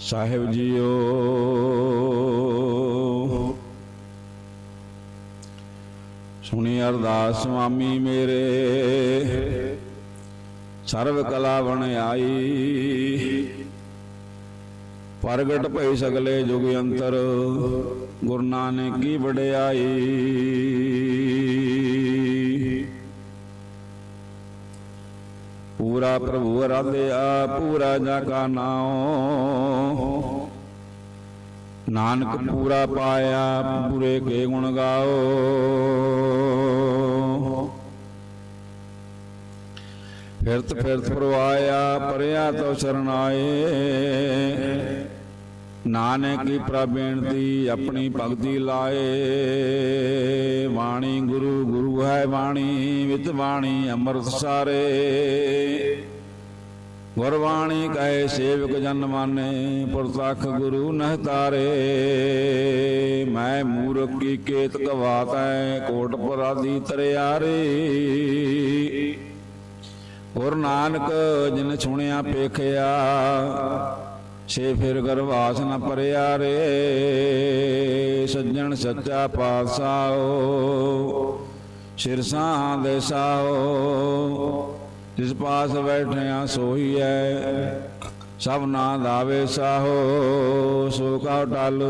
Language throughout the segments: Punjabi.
ਸਾਹਿਬ ਜੀਓ। ਸੁਣੀ ਅਰਦਾਸ ਸੁਆਮੀ ਮੇਰੇ। ਸਰਵ ਕਲਾ ਬਣ ਆਈ। ਪ੍ਰਗਟ ਭਈ ਸਗਲੇ ਜੁਗ ਅੰਤਰ। ਗੁਰੂ ਨਾਨਕ ਕੀ ਵਡਿਆਈ। ਪੂਰਾ ਪ੍ਰਭੂ ਅਰਾਧਿਆ ਪੂਰਾ ਜਾ ਕਾ ਨਾਉ। ਨਾਨਕ ਪੂਰਾ ਪਾਇਆ, ਪੂਰੇ ਕੇ ਗੁਣ ਗਾਓ। ਫਿਰਤ ਫਿਰਤ ਪਰਵਾਇਆ, ਪਰਿਆ ਤੋ ਸਰਨਾਏ। ਨਾਨਕ ਕੀ ਪ੍ਰਭ ਬੇਨਤੀ ਆਪਣੀ ਭਗਤੀ ਲਾਏ। ਬਾਣੀ ਗੁਰੂ ਗੁਰੂ ਹੈ ਬਾਣੀ, ਵਿਤ ਬਾਣੀ, ਅੰਮ੍ਰਿਤ ਸਾਰੇ। ਗੁਰਬਾਣੀ ਕਹੇ ਸੇਵਕ ਜਨ ਮਾਨੇ, ਪ੍ਰਤੱਖ ਗੁਰੂ ਨਹਿ ਤਾਰੇ। ਮੈਂ ਮੂਰਖ ਕੀ ਕੇਤ ਕਵਾਤੈ ਕੋਟ ਪਰਾਦੀ ਤਰਿਆਰੇ। ਗੁਰ ਨਾਨਕ ਜਿਨ ਸੁਣਿਆ ਪੇਖਿਆ ਛੇ ਫਿਰ ਗਰਵਾਸ ਨ ਪਰਿਆ ਰੇ ਸੱਜਣ ਸੱਚਾ ਪਾਤਸ਼ਾਹੋ, ਸਿਰਸਾਂ ਦੇ ਸਾਓ ਜਿਸ ਪਾਸ ਬੈਠਿਆ ਸੋਈ ਐ ਸਭ ਨਾ ਦਾਵੇ ਸਾਹੋ, ਸੋ ਕਾ ਟਲ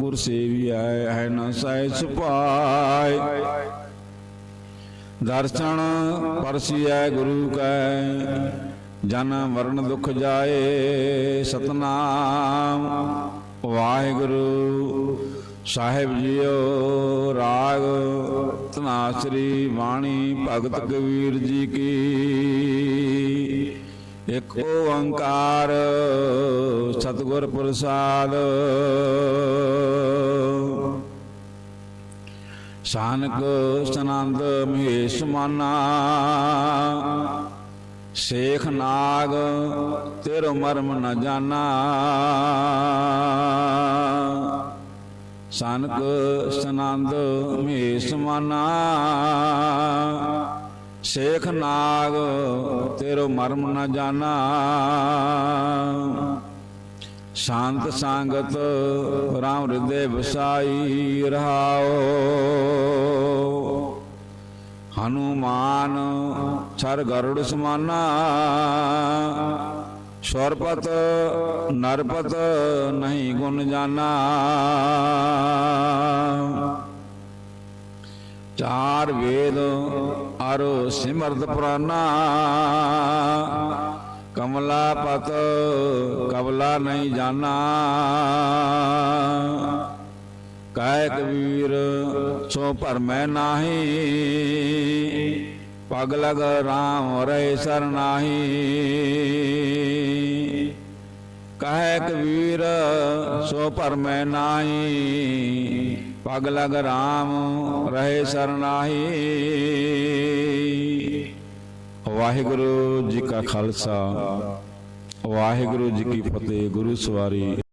ਗੁਰ ਸੇਵੀਐ, ਹੈ ਨਾ ਸਹਿ ਸੁਪਾਇ ਦਰਸ਼ਨ ਪਰਸੀਐ ਗੁਰੂ ਕੈ ਜਨ ਮਰਨ ਦੁਖ ਜਾਏ ਸਤਨਾਮ। ਵਾਹਿਗੁਰੂ ਸਾਹਿਬ ਜੀਓ ਰਾਗ ਤਨਾਸਰੀ ਬਾਣੀ, ਭਗਤ ਕਬੀਰ ਜੀ ਕੀ। ਇੱਕ ਓੰਕਾਰ ਸਤਿਗੁਰ ਪ੍ਰਸਾਦ। ਸਾਨਕ ਸਨੰਦ ਮਹੇਸ਼ ਮਾਨਾ। ਸੇਖ ਨਾਗ, ਤੇਰੋ ਮਰਮ ਨ ਜਾਣਾ। ਸਨਕ ਸਨੰਦ ਮਹੇਸ਼ ਮਾਨਾ। ਸੇਖ ਨਾਗ, ਤੇਰੋ ਮਰਮ ਨ ਜਾਣਾ। ਸ਼ਾਂਤ ਸੰਗਤ, ਰਾਮ ਹਿਰਦੇ ਵਸਾਈ ਰਹਾਓ। ਹਨੂਮਾਨ, ਛਰ ਗਰੁੜ ਸਮਾਨਾ। ਸਰਪਤ, ਨਰਪਤ ਨਹੀਂ ਗੁਣ ਜਾਣਾ ਚਾਰ ਵੇਦ ਅਰ ਸਿਮਰਤ ਪੁਰਾਨਾ। ਕਮਲਾ ਪਤ ਕਬਲਾ ਨਹੀਂ ਜਾਣਾ ਕਹਿ ਕਬੀਰ ਸੋ ਭਰਮੈ ਨਾਹੀ। ਪਗ ਲਗ ਰਾਮ ਰਹਿ ਸਰਨਾਹੀ ਕਹਿ ਕਬੀਰ, ਸੋ ਭਰਮੈ ਨਾਹੀ। ਪਗ ਲਗ ਰਾਮ ਰਹੇ ਸਰਨਾਹੀ ਵਾਹਿਗੁਰੂ ਜੀ ਕਾ ਖਾਲਸਾ। ਵਾਹਿਗੁਰੂ ਜੀ ਕੀ ਫਤਿਹ। ਗੁਰੂ ਸਵਾਰੀ।